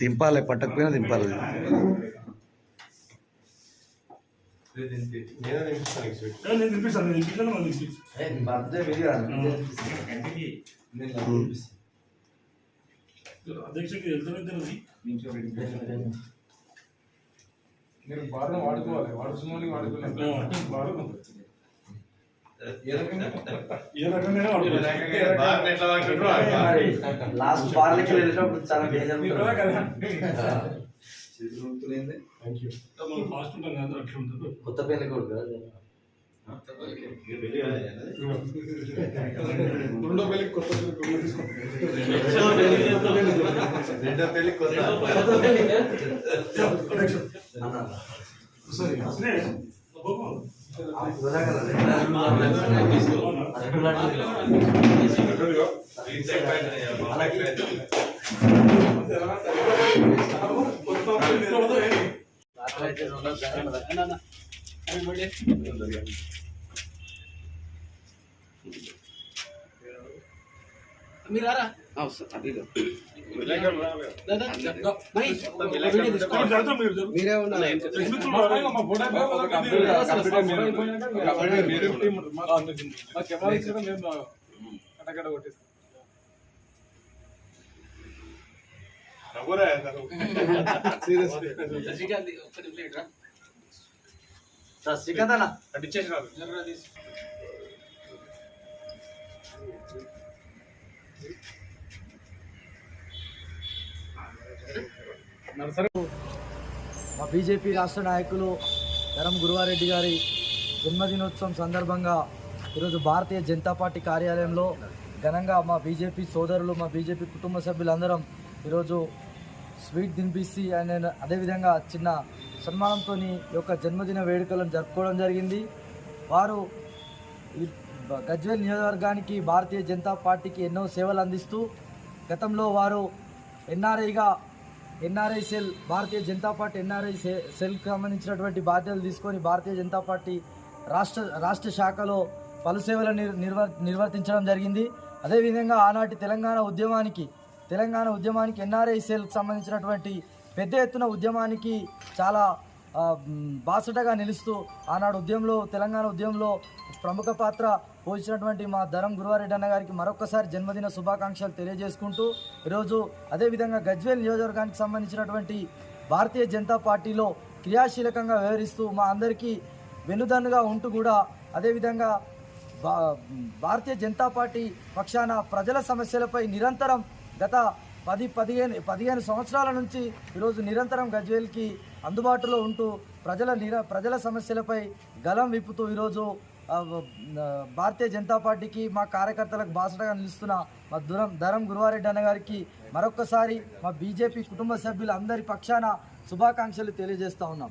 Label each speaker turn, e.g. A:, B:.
A: తింపాలి పట్టకపోయినా తింపాలి.
B: అధ్యక్షకి వెళ్తున్నది
C: మీరు బాగా వాడుకోవాలి వాడుతున్న వాళ్ళకి
D: లాస్ట్ పార్లకి వెళ్ళేటప్పుడు చాలా బేజారు కొత్త పెళ్ళి కొడుకు.
C: రెండో కొత్త పెళ్ళి తీసుకోండి
E: రెండో పెళ్ళి కొత్త
D: అన్న.
B: అసలే బాబు
D: ఆ ఉదయకాలం
B: మీరు జరుగుతాం
E: మీరే
C: మీరు టీం కటకట కొట్టేస్తాం సీరియస్లీ
D: సార్. శ్రీకాంత్ అన్న
F: మా బీజేపీ రాష్ట్ర నాయకులు ధరం గురువారెడ్డి గారి జన్మదినోత్సవం సందర్భంగా ఈరోజు భారతీయ జనతా పార్టీ కార్యాలయంలో ఘనంగా మా బీజేపీ సోదరులు మా బీజేపీ కుటుంబ సభ్యులందరం ఈరోజు స్వీట్ తినిపిసి అండ్ అదేవిధంగా చిన్న సన్మానంతో ఈ యొక్క జన్మదిన వేడుకలను జరుపుకోవడం జరిగింది. వారు గజ్వేల్ నియోజకవర్గానికి భారతీయ జనతా పార్టీకి ఎన్నో సేవలు అందిస్తూ గతంలో వారు ఎన్ఆర్ఐగా NRI cell Bharatiya Janata party NRI సెల్కి సంబంధించినటువంటి బాధ్యతలు తీసుకొని భారతీయ జనతా పార్టీ రాష్ట్ర రాష్ట్ర శాఖలో పలు సేవలు నిర్ నిర్వ నిర్వర్తించడం జరిగింది. అదేవిధంగా ఆనాటి తెలంగాణ ఉద్యమానికి తెలంగాణ ఉద్యమానికి ఎన్ఆర్ఐ సెల్కి సంబంధించినటువంటి పెద్ద ఎత్తున ఉద్యమానికి చాలా బాసటగా నిలుస్తూ ఆనాడు ఉద్యమంలో తెలంగాణ ఉద్యమంలో ప్రముఖ పాత్ర పోషించినటువంటి మా ధరం గురువారెడ్డి అన్న గారికి మరొకసారి జన్మదిన శుభాకాంక్షలు తెలియజేసుకుంటూ ఈరోజు అదేవిధంగా గజ్వేల్ నియోజకవర్గానికి సంబంధించినటువంటి భారతీయ జనతా పార్టీలో క్రియాశీలకంగా వ్యవహరిస్తూ మా అందరికీ వెన్నుదన్నుగా ఉంటూ కూడా అదేవిధంగా భా భారతీయ జనతా పార్టీ పక్షాన ప్రజల సమస్యలపై నిరంతరం గత పది పదిహేను పదిహేను సంవత్సరాల నుంచి ఈరోజు నిరంతరం గజ్వేల్కి అందుబాటులో ఉంటూ ప్రజల నిర ప్రజల సమస్యలపై గలం విప్పుతూ ఈరోజు భారతీయ జనతా పార్టీకి మా కార్యకర్తలకు బాసటగా నిలుస్తున్న మా దురం ధరం గురువారెడ్డి అన్న గారికి మరొక్కసారి మా బీజేపీ కుటుంబ సభ్యులందరి పక్షాన శుభాకాంక్షలు తెలియజేస్తూ ఉన్నాం.